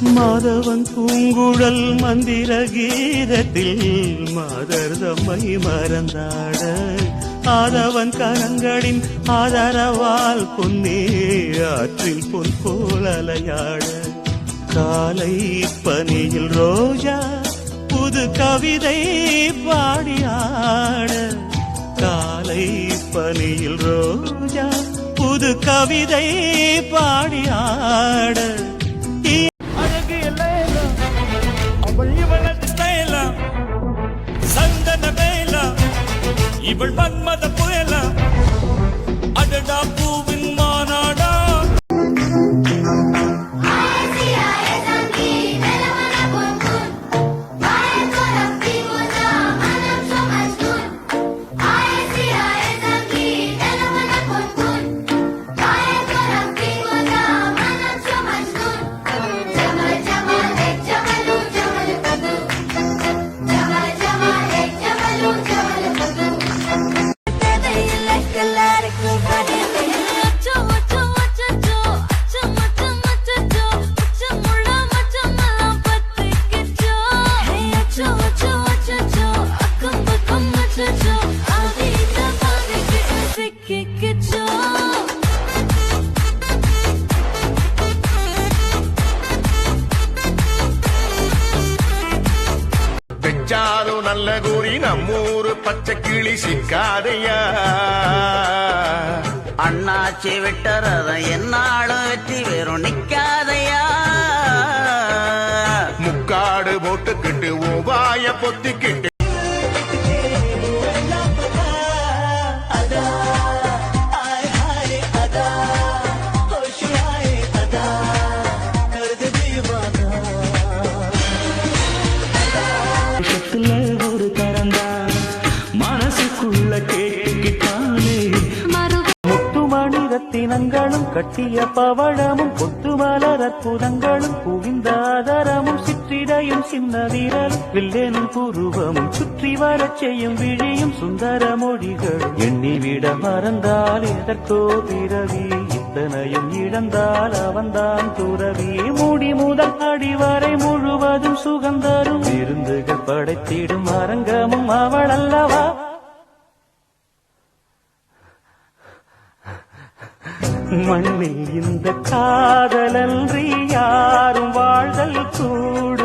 மாதவன் பூங்குழல் மந்திர கீதத்தில் மாதர் தம்மை மறந்தாட. ஆதவன் கரங்களின் ஆதரவால் பொன்னே ஆற்றில் பொன் போல் காலை பனியில் ரோஜா புது கவிதை பாடியாட காலை பனியில் ரோஜா புது கவிதை பாடியாட இவள் மன்மத நல்ல கூறி நம்மூரு பச்சை கிளி சிக்காதையா அண்ணாச்சி விட்டறத என்னாலும் வெற்றி வெறும் நிக்காதையா? முக்காடு போட்டுக்கிட்டு உபாய பொத்திக்கிட்டு. ஒரு கரந்தான் மனசுக்குள்ள கேட்டுக்கிட்டானே. ரத்தினங்களும் கட்டிய பவழமும் கொத்து மலர் அற்புதங்களும் குவிந்த ஆதரமும் சிற்றிடையும் சின்ன வீரல் வில்லேனும் புருவமும் சுற்றி வரச் செய்யும் விழியும் சுந்தர மொழிகளும். எண்ணிவிட மறந்தால் எதற்கோ பிறவி இத்தனையும் இழந்தால் அவன்தான் துறவி. மூடி முதல் அடிவரை முழுவதும் சுகந்தரும் விருந்துகள் படைத்திடும் அரங்கமும் அவள் அல்லவா மண்ணில் இந்த காதலன்றி யாரும் வாழ்தல் கூட